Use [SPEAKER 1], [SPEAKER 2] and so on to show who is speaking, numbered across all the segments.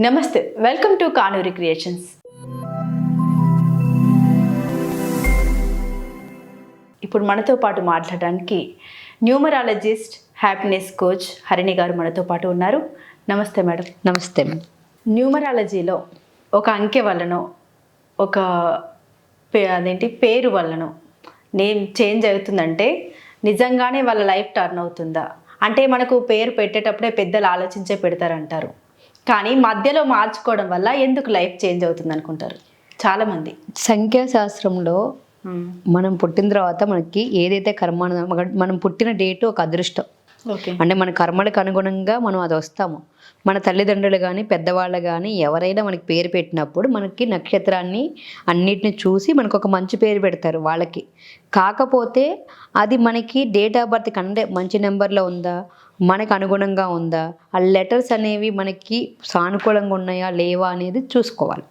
[SPEAKER 1] నమస్తే welcome to Kanuri creations. ఇప్పుడు మనతో పాటు మాట్లాడడానికి న్యూమరాలజిస్ట్ హ్యాపీనెస్ కోచ్ హరిణి గారు మనతో పాటు ఉన్నారు. నమస్తే మేడం.
[SPEAKER 2] నమస్తే
[SPEAKER 1] న్యూమరాలజీలో ఒక అంకె వలనో ఒక పే అదేంటి పేరు వలనో నేమ్ చేంజ్ అవుతుందంటే నిజంగానే వాళ్ళ లైఫ్ టర్న్ అవుతుందా? అంటే మనకు పేరు పెట్టేటప్పుడే పెద్దలు ఆలోచించే పెడతారంటారు. కానీ మధ్యలో మార్చుకోవడం వల్ల ఎందుకు లైఫ్ చేంజ్ అవుతుంది అనుకుంటారు? చాలామంది.
[SPEAKER 2] సంఖ్యాశాస్త్రంలో మనం పుట్టిన తర్వాత మనకి ఏదైతే కర్మ మనం పుట్టిన డేటు ఒక అదృష్టం. అంటే మన కర్మలకు అనుగుణంగా మనం అది వస్తాము. మన తల్లిదండ్రులు కానీ పెద్దవాళ్ళు కానీ ఎవరైనా మనకి పేరు పెట్టినప్పుడు మనకి నక్షత్రాన్ని అన్నిటిని చూసి మనకు ఒక మంచి పేరు పెడతారు వాళ్ళకి. కాకపోతే అది మనకి డేట్ ఆఫ్ బర్త్ కంటే మంచి నెంబర్లో ఉందా? మనకు అనుగుణంగా ఉందా? ఆ లెటర్స్ అనేవి మనకి సానుకూలంగా ఉన్నాయా? లేవా? అనేది చూసుకోవాలి.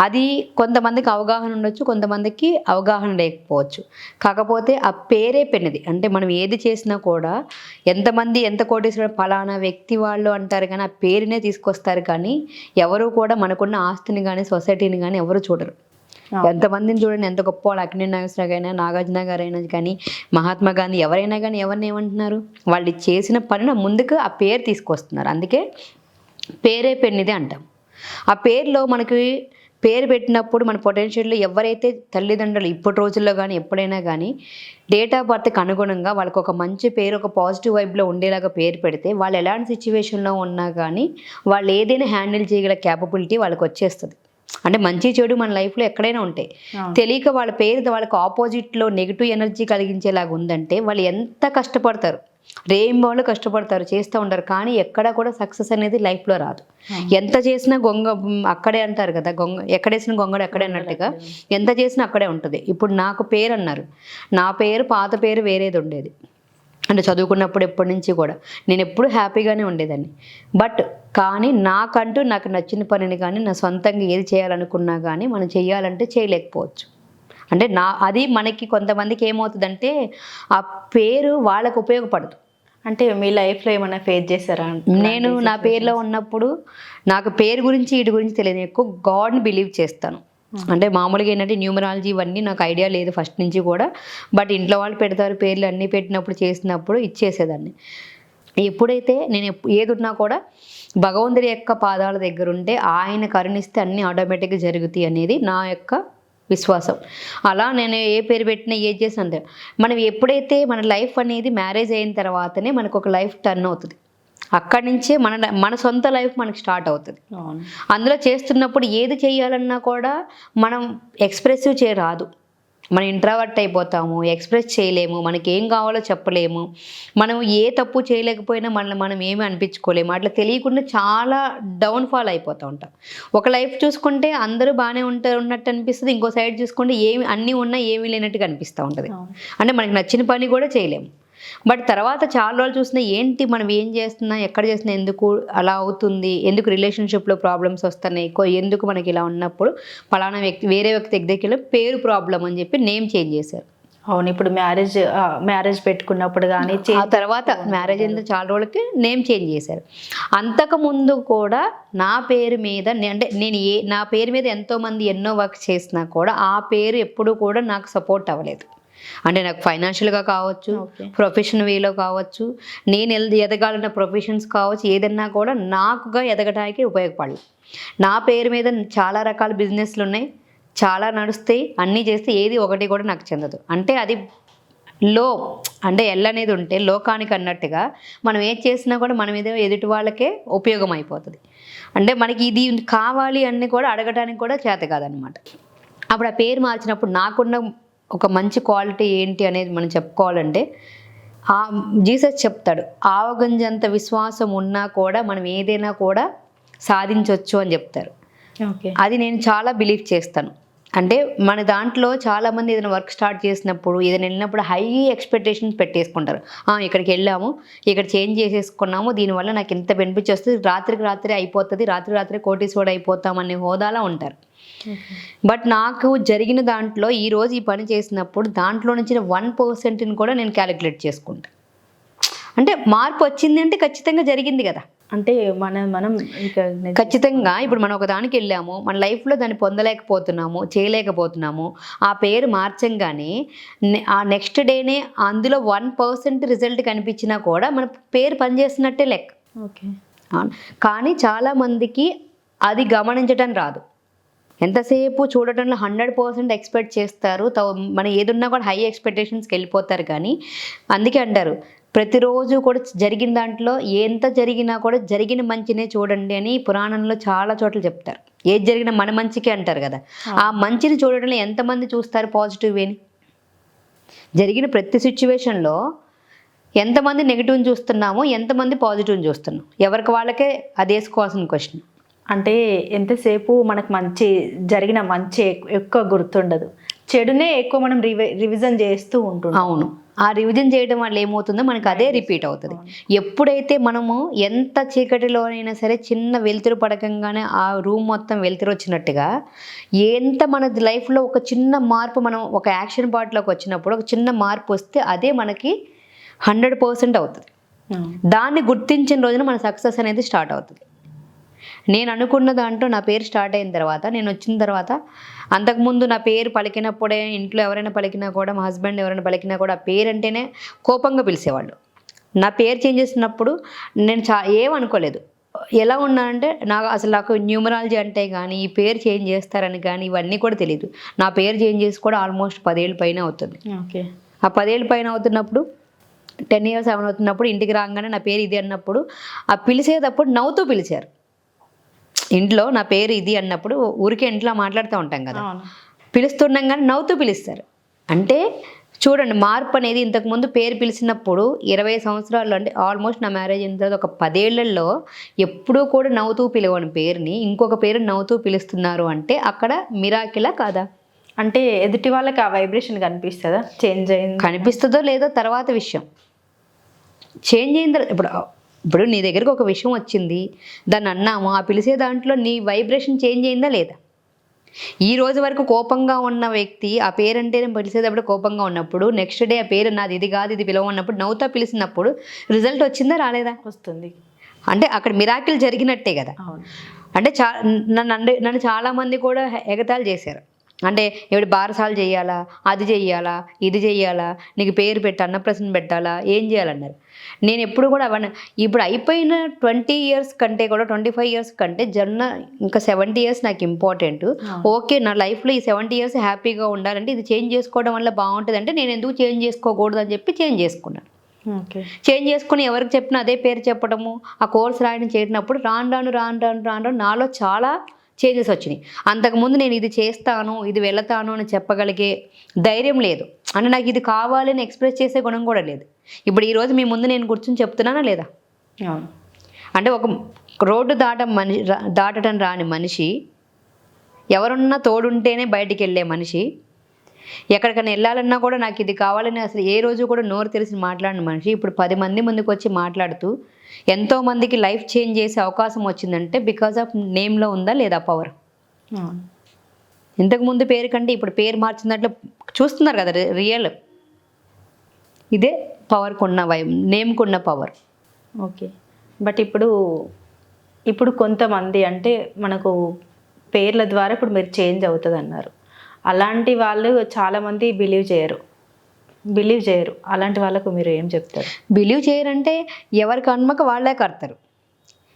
[SPEAKER 2] అది కొంతమందికి అవగాహన ఉండొచ్చు కొంతమందికి అవగాహన లేకపోవచ్చు. కాకపోతే ఆ పేరే పెన్నది. అంటే మనం ఏది చేసినా కూడా ఎంతమంది ఎంత కోటేశ్వర ఫలానా వ్యక్తి వాళ్ళు అంటారు కానీ ఆ పేరునే తీసుకొస్తారు కానీ ఎవరు కూడా మనకున్న ఆస్తిని కానీ సొసైటీని కానీ ఎవరు చూడరు. ఎంతమందిని చూడండి ఎంత గొప్ప వాళ్ళు అక్కినే నాగేశ్వరరావు నాగార్జున గారైనా కానీ మహాత్మా గాంధీ ఎవరైనా కానీ ఎవరిని ఏమంటున్నారు? వాళ్ళు చేసిన పనిని ముందుకు ఆ పేరు తీసుకొస్తున్నారు. అందుకే పేరే పెన్నిది అంటాం. ఆ పేరులో మనకి పేరు పెట్టినప్పుడు మన పొటెన్షియల్లో ఎవరైతే తల్లిదండ్రులు ఇప్పటి రోజుల్లో కానీ ఎప్పుడైనా కానీ డేట్ ఆఫ్ బర్త్కి అనుగుణంగా వాళ్ళకి ఒక మంచి పేరు ఒక పాజిటివ్ వైబ్లో ఉండేలాగా పేరు పెడితే వాళ్ళు ఎలాంటి సిచ్యువేషన్లో ఉన్నా కానీ వాళ్ళు ఏదైనా హ్యాండిల్ చేయగల క్యాపబిలిటీ వాళ్ళకి వచ్చేస్తుంది. అంటే మంచి చెడు మన లైఫ్లో ఎక్కడైనా ఉంటాయి. తెలియక వాళ్ళ పేరు వాళ్ళకి ఆపోజిట్లో నెగిటివ్ ఎనర్జీ కలిగించేలాగా ఉందంటే వాళ్ళు ఎంత కష్టపడతారు? రేయింబోళ్ళు కష్టపడతారు చేస్తూ ఉంటారు కానీ ఎక్కడ కూడా సక్సెస్ అనేది లైఫ్లో రాదు. ఎంత చేసినా గొంగ అక్కడే అంటారు కదా గొంగ ఎక్కడేసిన గొంగడు అక్కడే అన్నట్టుగా ఎంత చేసినా అక్కడే ఉంటుంది. ఇప్పుడు నాకు పేరు అన్నారు. నా పేరు పాత పేరు వేరేది ఉండేది. అంటే చదువుకున్నప్పుడు ఎప్పటి నుంచి కూడా. నేను ఎప్పుడు హ్యాపీగానే ఉండేదాన్ని. బట్ కానీ నాకంటూ నాకు నచ్చిన పనిని కానీ నా సొంతంగా ఏది చేయాలనుకున్నా కానీ మనం చేయాలంటే చేయలేకపోవచ్చు. అంటే నా అది మనకి కొంతమందికి ఏమవుతుందంటే ఆ పేరు వాళ్ళకు ఉపయోగపడదు.
[SPEAKER 1] అంటే మీ లైఫ్లో ఏమైనా ఫేస్ చేశారా?
[SPEAKER 2] నేను నా పేరులో ఉన్నప్పుడు నాకు పేరు గురించి వీటి గురించి తెలియదు. ఎక్కువ గాడ్ని బిలీవ్ చేస్తాను. అంటే మామూలుగా ఏంటంటే న్యూమరాలజీ ఇవన్నీ నాకు ఐడియా లేదు ఫస్ట్ నుంచి కూడా. బట్ ఇంట్లో వాళ్ళు పెడతారు పేర్లు అన్నీ పెట్టినప్పుడు చేసినప్పుడు ఇచ్చేసేదాన్ని. ఎప్పుడైతే నేను ఏది ఉన్నా కూడా భగవంతుడి యొక్క పాదాల దగ్గర ఉంటే ఆయన కరుణిస్తే అన్నీ ఆటోమేటిక్గా జరుగుతాయి అనేది నా యొక్క విశ్వాసం. అలా నేను ఏ పేరు పెట్టినా ఏ చేసినా అంతే. మనం ఎప్పుడైతే మన లైఫ్ అనేది మ్యారేజ్ అయిన తర్వాతనే మనకు ఒక లైఫ్ టర్న్ అవుతుంది. అక్కడి నుంచే మన మన సొంత లైఫ్ మనకి స్టార్ట్ అవుతుంది. అందులో చేస్తున్నప్పుడు ఏది చేయాలన్నా కూడా మనం ఎక్స్ప్రెసివ్ చేయరాదు మనం ఇంట్రావర్ట్ అయిపోతాము ఎక్స్ప్రెస్ చేయలేము మనకి ఏం కావాలో చెప్పలేము. మనం ఏ తప్పు చేయలేకపోయినా మనల్ని మనం ఏమీ అనిపించుకోలేము. అట్లా తెలియకుండా చాలా డౌన్ఫాల్ అయిపోతూ ఉంటాం. ఒక లైఫ్ చూసుకుంటే అందరూ బాగానే ఉంటారు ఉన్నట్టు అనిపిస్తుంది. ఇంకో సైడ్ చూసుకుంటే ఏమి అన్నీ ఉన్నా ఏమీ లేనట్టుగా అనిపిస్తూ ఉంటుంది. అంటే మనకి నచ్చిన పని కూడా చేయలేము. బట్ తర్వాత చాలా రోజులు చూసినా ఏంటి మనం ఏం చేస్తున్నా ఎక్కడ చేసినా ఎందుకు అలా అవుతుంది ఎందుకు రిలేషన్షిప్లో ప్రాబ్లమ్స్ వస్తున్నాయి ఎందుకు మనకి ఇలా ఉన్నప్పుడు ఫలానా వ్యక్తి వేరే వ్యక్తి దగ్గరికి పేరు ప్రాబ్లం అని చెప్పి నేమ్ చేంజ్ చేశారు.
[SPEAKER 1] అవును ఇప్పుడు మ్యారేజ్ మ్యారేజ్ పెట్టుకున్నప్పుడు కానీ
[SPEAKER 2] ఆ తర్వాత మ్యారేజ్ అయిన చాలా రోజులకి నేమ్ చేంజ్ చేశారు. అంతకు ముందు కూడా నా పేరు మీద అంటే నేను ఏ నా పేరు మీద ఎంతోమంది ఎన్నో వర్క్ చేసినా కూడా ఆ పేరు ఎప్పుడు కూడా నాకు సపోర్ట్ అవ్వలేదు. అంటే నాకు ఫైనాన్షియల్గా కావచ్చు ప్రొఫెషన్ వేలో కావచ్చు నేను ఎల్ ఎదగాలన్న ప్రొఫెషన్స్ కావచ్చు ఏదన్నా కూడా నాకుగా ఎదగడానికి ఉపయోగపడలేదు నా పేరు మీద చాలా రకాల బిజినెస్లు ఉన్నాయి. చాలా నడుస్తాయి అన్నీ చేస్తే ఏది ఒకటి కూడా నాకు చెందదు. అంటే అది లో అంటే ఎల్ అనేది ఉంటే లోకానికి అన్నట్టుగా మనం ఏది చేసినా కూడా మన మీద ఎదుటి వాళ్ళకే ఉపయోగం అయిపోతుంది. అంటే మనకి ఇది కావాలి అన్ని కూడా అడగడానికి కూడా చేత కాదనమాట అప్పుడు ఆ పేరు మార్చినప్పుడు నాకున్న ఒక మంచి క్వాలిటీ ఏంటి అనేది మనం చెప్పుకోవాలంటే ఆ జీసస్ చెప్తాడు ఆవగంజంత విశ్వాసం ఉన్నా కూడా మనం ఏదైనా కూడా సాధించవచ్చు అని చెప్తారు.
[SPEAKER 1] ఓకే.
[SPEAKER 2] అది నేను చాలా బిలీవ్ చేస్తాను. అంటే మన దాంట్లో చాలామంది ఏదైనా వర్క్ స్టార్ట్ చేసినప్పుడు ఏదైనా వెళ్ళినప్పుడు హై ఎక్స్పెక్టేషన్స్ పెట్టేసుకుంటారు. "ఆ, ఇక్కడికి వెళ్ళాము ఇక్కడ చేంజ్ చేసేసుకున్నాము దీనివల్ల నాకు ఇంత బెనిఫిట్స్ వస్తుంది రాత్రికి రాత్రి అయిపోతుంది రాత్రి రాత్రి కోటీశ్వరుడు అయిపోతాం అనే హోదాలో ఉంటారు. బట్ నాకు జరిగిన దాంట్లో ఈ రోజు ఈ పని చేసినప్పుడు దాంట్లో నుంచి వన్ పర్సెంట్ని కూడా నేను క్యాలిక్యులేట్ చేసుకుంటా. అంటే మార్పు వచ్చింది అంటే ఖచ్చితంగా జరిగింది కదా.
[SPEAKER 1] అంటే మన మనం
[SPEAKER 2] ఖచ్చితంగా ఇప్పుడు మనం ఒక దానికి వెళ్ళాము మన లైఫ్లో దాన్ని పొందలేకపోతున్నాము చేయలేకపోతున్నాము ఆ పేరు మార్చంగానే ఆ నెక్స్ట్ డేనే అందులో వన్ పర్సెంట్ రిజల్ట్ కనిపించినా కూడా మన పేరు పనిచేస్తున్నట్టే లెక్క.
[SPEAKER 1] ఓకే.
[SPEAKER 2] కానీ చాలామందికి అది గమనించటం రాదు. ఎంతసేపు చూడటంలో హండ్రెడ్ పర్సెంట్ ఎక్స్పెక్ట్ చేస్తారు? త- మనం ఏదున్నా కూడా హై ఎక్స్పెక్టేషన్స్కి వెళ్ళిపోతారు కానీ అందుకే అంటారు ప్రతిరోజు కూడా జరిగిన దాంట్లో ఎంత జరిగినా కూడా జరిగిన మంచినే చూడండి అని పురాణంలో చాలా చోట్ల చెప్తారు. ఏది జరిగినా మన మంచికే అంటారు కదా. ఆ మంచిని చూడటంలో ఎంతమంది చూస్తారు పాజిటివ్ వేని? జరిగిన ప్రతి సిచ్యువేషన్లో ఎంతమంది నెగిటివ్ని చూస్తున్నామో ఎంతమంది పాజిటివ్ని చూస్తున్నాం? ఎవరికి వాళ్ళకే అది వేసుకోవాల్సిన క్వశ్చన్.
[SPEAKER 1] అంటే ఎంతసేపు మనకు మంచి జరిగిన మంచి ఎక్- ఎక్కువ గుర్తుండదు. చెడునే ఎక్కువ మనం రివి రివిజన్ చేస్తూ ఉంటున్నాం
[SPEAKER 2] అవును. ఆ రివిజన్ చేయడం వల్ల ఏమవుతుందో మనకు అదే రిపీట్ అవుతుంది. ఎప్పుడైతే మనము ఎంత చీకటిలోనైనా సరే చిన్న వెలుతురు పడకంగానే ఆ రూమ్ మొత్తం వెలుతురు వచ్చినట్టుగా ఎంత మన లైఫ్లో ఒక చిన్న మార్పు మనం ఒక యాక్షన్ పార్ట్లోకి వచ్చినప్పుడు ఒక చిన్న మార్పు వస్తే అదే మనకి హండ్రెడ్ పర్సెంట్ అవుతుంది. దాన్ని గుర్తించిన రోజున మన సక్సెస్ అనేది స్టార్ట్ అవుతుంది. నేను అనుకున్న దాంట్లో నా పేరు స్టార్ట్ అయిన తర్వాత నేను వచ్చిన తర్వాత అంతకుముందు నా పేరు పలికినప్పుడే ఇంట్లో ఎవరైనా పలికినా కూడా మా హస్బెండ్ ఎవరైనా పలికినా కూడా ఆ పేరు అంటేనే కోపంగా పిలిచేవాళ్ళు. నా పేరు చేంజ్ చేసినప్పుడు నేను చా ఏమనుకోలేదు ఎలా ఉన్నానంటే నాకు అసలు నాకు న్యూమరాలజీ అంటే కానీ ఈ పేరు చేంజ్ చేస్తారని కానీ ఇవన్నీ కూడా తెలియదు నా పేరు చేంజ్ చేసి కూడా ఆల్మోస్ట్ పదేళ్ళ పైన అవుతుంది.
[SPEAKER 1] ఓకే.
[SPEAKER 2] ఆ పదేళ్ళ పైన అవుతున్నప్పుడు టెన్ ఇయర్స్ సెవెన్ అవుతున్నప్పుడు ఇంటికి రాగానే నా పేరు ఇది అన్నప్పుడు ఆ పిలిచేటప్పుడు నవ్వుతూ పిలిచారు. ఇంట్లో నా పేరు ఇది అన్నప్పుడు ఊరికే ఇంట్లో మాట్లాడుతూ ఉంటాం కదా. పిలుస్తున్నాం కానీ నవ్వుతూ పిలుస్తారు. అంటే చూడండి మార్పు అనేది ఇంతకుముందు పేరు పిలిచినప్పుడు ఇరవై సంవత్సరాలు అంటే ఆల్మోస్ట్ నా మ్యారేజ్ అయిన తర్వాత ఒక పదేళ్ళలో ఎప్పుడూ కూడా నవ్వుతూ పిలవని పేరుని ఇంకొక పేరు నవ్వుతూ పిలుస్తున్నారు అంటే అక్కడ మిరాకిలా కాదా?
[SPEAKER 1] అంటే ఎదుటి వాళ్ళకి ఆ వైబ్రేషన్ కనిపిస్తుందా? చేంజ్ అయింది?
[SPEAKER 2] కనిపిస్తుందో లేదో తర్వాత విషయం. చేంజ్ అయిన ఇప్పుడు ఇప్పుడు నీ దగ్గరకు ఒక విషయం వచ్చింది దాన్ని అన్నాము? ఆ పిలిచే దాంట్లో నీ వైబ్రేషన్ చేంజ్ అయిందా లేదా? ఈ రోజు వరకు కోపంగా ఉన్న వ్యక్తి ఆ పేరంటేనే పిలిచేటప్పుడు కోపంగా ఉన్నప్పుడు నెక్స్ట్ డే ఆ పేరు నాది ఇది కాదు ఇది పిలవన్నప్పుడు నవ్వుతా పిలిచినప్పుడు రిజల్ట్ వచ్చిందా రాలేదా?
[SPEAKER 1] వస్తుంది.
[SPEAKER 2] అంటే అక్కడ మిరాకిల్ జరిగినట్టే కదా. అంటే చా నన్ను అంటే నన్ను చాలామంది కూడా ఎగతాళి చేశారు. అంటే ఇప్పుడు బారసాలు చేయాలా అది చెయ్యాలా ఇది చెయ్యాలా నీకు పేరు పెట్టి అన్నప్రసన్న పెట్టాలా ఏం చేయాలన్నారు. నేను ఎప్పుడు కూడా అవన్నీ ఇప్పుడు అయిపోయిన ట్వంటీ ఇయర్స్ కంటే కూడా ట్వంటీ ఫైవ్ ఇయర్స్ కంటే జన్న ఇంకా సెవెంటీ ఇయర్స్ నాకు ఇంపార్టెంట్. ఓకే నా లైఫ్లో ఈ సెవెంటీ ఇయర్స్ హ్యాపీగా ఉండాలంటే ఇది చేంజ్ చేసుకోవడం వల్ల బాగుంటుంది అంటే నేను ఎందుకు చేంజ్ చేసుకోకూడదు అని చెప్పి చేంజ్ చేసుకున్నాను చేంజ్ చేసుకుని ఎవరికి చెప్పినా అదే పేరు చెప్పడము ఆ కోర్స్ రాయడం చేసినప్పుడు రాను రాను రాను రాను రాను రాను నాలో చాలా చేంజెస్ వచ్చినాయి. అంతకుముందు నేను ఇది చేస్తాను ఇది వెళతాను అని చెప్పగలిగే ధైర్యం లేదు. అంటే నాకు ఇది కావాలని ఎక్స్ప్రెస్ చేసే గుణం కూడా లేదు. ఇప్పుడు ఈరోజు మీ ముందు నేను కూర్చొని చెప్తున్నానా లేదా? అంటే ఒక రోడ్డు దాట మనిషి దాటడం రాని మనిషి ఎవరున్నా తోడుంటేనే బయటికి వెళ్ళే మనిషి ఎక్కడికైనా వెళ్ళాలన్నా కూడా నాకు ఇది కావాలని అసలు ఏ రోజు కూడా నోరు తెలిసి మాట్లాడిన మనిషి ఇప్పుడు పది మంది ముందుకు వచ్చి మాట్లాడుతూ ఎంతో మందికి లైఫ్ చేంజ్ చేసే అవకాశం వచ్చిందంటే బికాజ్ ఆఫ్ నేమ్లో ఉందా లేదా పవర్
[SPEAKER 1] అవును
[SPEAKER 2] ఇంతకు ముందు పేరు కంటే ఇప్పుడు పేరు మార్చినట్లు చూస్తున్నారు కదా రియల్ ఇదే పవర్కున్న వై నేమ్కున్న పవర్
[SPEAKER 1] ఓకే. బట్ ఇప్పుడు ఇప్పుడు కొంతమంది అంటే మనకు పేర్ల ద్వారా ఇప్పుడు మీరు చేంజ్ అవుతుంది అన్నారు అలాంటి వాళ్ళు చాలామంది బిలీవ్ చేయరు. బిలీవ్ చేయరు. అలాంటి వాళ్ళకు మీరు ఏం చెప్తారు?
[SPEAKER 2] బిలీవ్ చేయరంటే ఎవరి కర్మక వాళ్ళే కడతారు.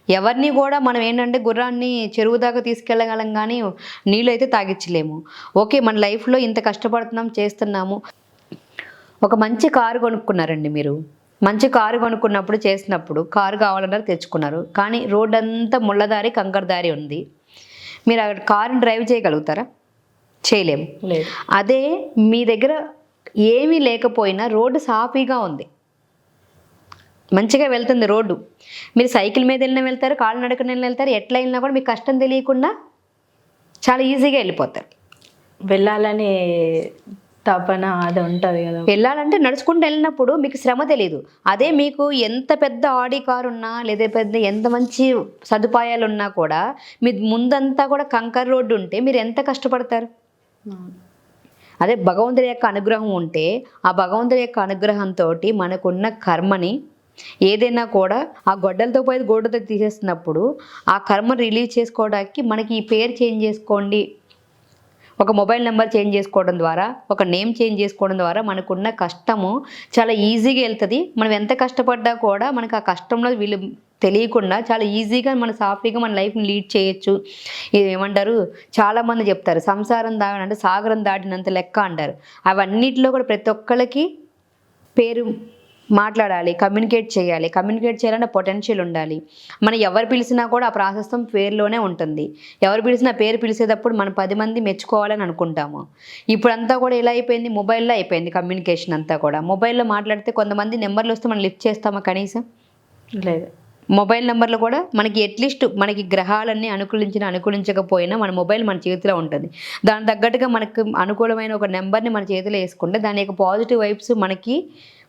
[SPEAKER 2] ఎవరిని కూడా మనం ఏంటంటే గుర్రాన్ని చెరువు దాకా తీసుకెళ్ళగలం కానీ నీళ్ళు అయితే తాగించలేము ఓకే మన లైఫ్లో ఇంత కష్టపడుతున్నాం చేస్తున్నాము. ఒక మంచి కారు కొనుక్కున్నారండి మీరు. మంచి కారు కొనుక్కున్నప్పుడు చేసినప్పుడు కారు కావాలన్నారు తెచ్చుకున్నారు. కానీ రోడ్ అంతా ముళ్ళదారి కంకర దారి ఉంది. మీరు అక్కడ కారుని డ్రైవ్ చేయగలుగుతారా? చేయలేము. అదే మీ దగ్గర ఏమీ లేకపోయినా రోడ్డు సాఫీగా ఉంది. మంచిగా వెళ్తుంది రోడ్డు. మీరు సైకిల్ మీద వెళ్ళినా వెళ్తారు కాళ్ళు నడకన వెళ్తారు ఎట్లా వెళ్ళినా కూడా మీకు కష్టం తెలియకుండా చాలా ఈజీగా వెళ్ళిపోతారు.
[SPEAKER 1] వెళ్ళాలని తపన అది ఉంటుంది కదా.
[SPEAKER 2] వెళ్ళాలంటే నడుచుకుంటూ వెళ్ళినప్పుడు మీకు శ్రమ తెలియదు అదే మీకు ఎంత పెద్ద ఆడి కారు ఉన్నా లేదా పెద్ద ఎంత మంచి సదుపాయాలు ఉన్నా కూడా మీ ముందంతా కూడా కంకర్ రోడ్డు ఉంటే మీరు ఎంత కష్టపడతారు. అదే భగవంతుడి యొక్క అనుగ్రహం ఉంటే ఆ భగవంతుడి యొక్క అనుగ్రహంతో మనకున్న కర్మని ఏదైనా కూడా ఆ గొడ్డలతో పోయి గోడతో తీసేస్తున్నప్పుడు ఆ కర్మ రిలీజ్ చేసుకోవడానికి మనకి ఈ పేరు చేంజ్ చేసుకోండి. ఒక మొబైల్ నెంబర్ చేంజ్ చేసుకోవడం ద్వారా ఒక నేమ్ చేంజ్ చేసుకోవడం ద్వారా మనకున్న కష్టము చాలా ఈజీగా వెళ్తుంది. మనం ఎంత కష్టపడ్డా కూడా మనకు ఆ కష్టంలో వీళ్ళు తెలియకుండా చాలా ఈజీగా మన సాఫీగా మన లైఫ్ని లీడ్ చేయొచ్చు. ఏమంటారు? చాలామంది చెప్తారు సంసారం దాగనంటే సాగరం దాటినంత లెక్క అంటారు. అవన్నిటిలో కూడా ప్రతి ఒక్కళ్ళకి పేరు మాట్లాడాలి కమ్యూనికేట్ చేయాలి. కమ్యూనికేట్ చేయాలంటే పొటెన్షియల్ ఉండాలి. మనం ఎవరు పిలిచినా కూడా ఆ ప్రాసెస్ పేరులోనే ఉంటుంది. ఎవరు పిలిచినా పేరు పిలిచేటప్పుడు మనం పది మంది మెచ్చుకోవాలని అనుకుంటాము. ఇప్పుడంతా కూడా ఎలా అయిపోయింది? మొబైల్లో అయిపోయింది కమ్యూనికేషన్ అంతా కూడా. మొబైల్లో మాట్లాడితే కొంతమంది నెంబర్లు వస్తే మనం లిఫ్ట్ చేస్తామా కనీసం?
[SPEAKER 1] లేదు.
[SPEAKER 2] మొబైల్ నెంబర్లు కూడా మనకి అట్లీస్ట్ మనకి గ్రహాలన్నీ అనుకూలించిన అనుకూలించకపోయినా మన మొబైల్ మన చేతిలో ఉంటుంది. దాని తగ్గట్టుగా మనకు అనుకూలమైన ఒక నెంబర్ని మన చేతిలో వేసుకుంటే దాని యొక్క పాజిటివ్ వైబ్స్ మనకి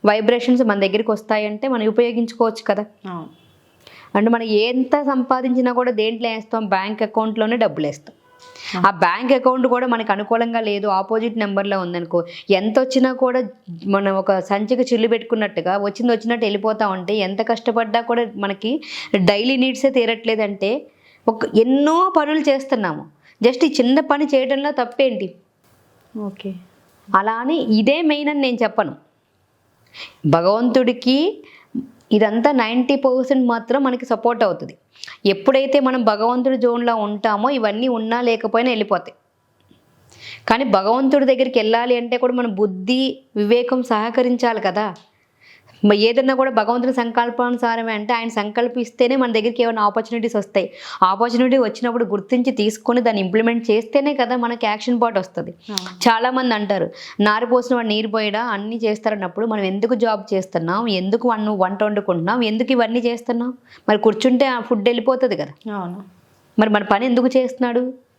[SPEAKER 2] వైబ్రేషన్స్ మన దగ్గరికి వస్తాయంటే మనం ఉపయోగించుకోవచ్చు కదా. అంటే మనం ఎంత సంపాదించినా కూడా దేంట్లో వేస్తాం? బ్యాంక్ అకౌంట్లోనే డబ్బులు వేస్తాం. ఆ బ్యాంక్ అకౌంట్ కూడా మనకు అనుకూలంగా లేదు. ఆపోజిట్ నెంబర్లో ఉందనుకో. ఎంత వచ్చినా కూడా మనం ఒక సంచికి చిల్లు పెట్టుకున్నట్టుగా వచ్చింది వచ్చినట్టు వెళ్ళిపోతా ఉంటే ఎంత కష్టపడ్డా కూడా మనకి డైలీ నీడ్సే తీరట్లేదంటే ఒక ఎన్నో పనులు చేస్తున్నాము. జస్ట్ ఈ చిన్న పని చేయడంలో తప్పేంటి?
[SPEAKER 1] ఓకే.
[SPEAKER 2] అలా అని ఇదే మెయిన్ అని నేను చెప్పను. భగవంతుడికి ఇదంతా నైంటీ పర్సెంట్ మాత్రం మనకి సపోర్ట్ అవుతుంది. ఎప్పుడైతే మనం భగవంతుడి జోన్లో ఉంటామో ఇవన్నీ ఉన్నా లేకపోయినా వెళ్ళిపోతాయి. కానీ భగవంతుడి దగ్గరికి వెళ్ళాలి అంటే కూడా మన బుద్ధి వివేకం సహకరించాలి కదా. ఏదన్నా కూడా భగవంతుడి సంకల్పానుసారమే అంటే ఆయన సంకల్పిస్తేనే మన దగ్గరికి ఏమైనా ఆపర్చునిటీస్ వస్తాయి. ఆపర్చునిటీ వచ్చినప్పుడు గుర్తించి తీసుకొని దాన్ని ఇంప్లిమెంట్ చేస్తేనే కదా మనకి యాక్షన్ పార్ట్ వస్తుంది.
[SPEAKER 1] అవును.
[SPEAKER 2] చాలా మంది అంటారు నారు పోసిన వాడు నీరు పోయడా? అన్నీ చేస్తారన్నప్పుడు మనం ఎందుకు జాబ్ చేస్తున్నాం? ఎందుకు వన్ వంట వండుకుంటున్నాం? ఎందుకు ఇవన్నీ చేస్తున్నాం? మరి కూర్చుంటే ఆ ఫుడ్ వెళ్ళిపోతుంది కదా.
[SPEAKER 1] అవును.
[SPEAKER 2] మరి మన పని ఎందుకు చేస్తున్నాడు?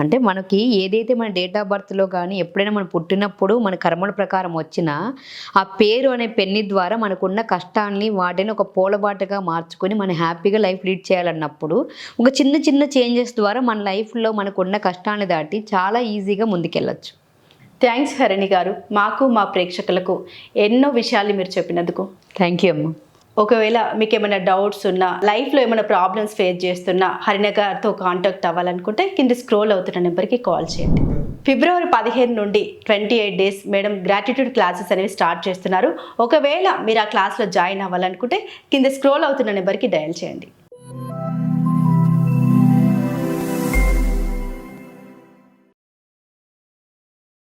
[SPEAKER 2] అంటే మనకి ఏదైతే మన డేట్ ఆఫ్ బర్త్లో కానీ ఎప్పుడైనా మనం పుట్టినప్పుడు మన కర్మల ప్రకారం వచ్చినా ఆ పేరు అనే పెన్ని ద్వారా మనకున్న కష్టాన్ని వాటిని ఒక పూలబాటగా మార్చుకొని మనం హ్యాపీగా లైఫ్ లీడ్ చేయాలన్నప్పుడు ఒక చిన్న చిన్న చేంజెస్ ద్వారా మన లైఫ్లో మనకున్న కష్టాన్ని దాటి చాలా ఈజీగా ముందుకెళ్ళచ్చు.
[SPEAKER 1] థ్యాంక్స్ హరిణి గారు. మాకు మా ప్రేక్షకులకు ఎన్నో విషయాలు మీరు చెప్పినందుకు.
[SPEAKER 2] థ్యాంక్ యూ అమ్మ.
[SPEAKER 1] ఒకవేళ మీకు ఏమైనా డౌట్స్ ఉన్నా లైఫ్లో ఏమైనా ప్రాబ్లమ్స్ ఫేస్ చేస్తున్నా హరినగర్తో కాంటాక్ట్ అవ్వాలనుకుంటే కింద స్క్రోల్ అవుతున్న నెంబర్కి కాల్ చేయండి. ఫిబ్రవరి పదిహేను నుండి twenty eight days madam gratitude classes అనేవి స్టార్ట్ చేస్తున్నారు. ఒకవేళ మీరు ఆ క్లాస్లో జాయిన్ అవ్వాలనుకుంటే కింద స్క్రోల్ అవుతున్న నెంబర్కి డయల్ చేయండి.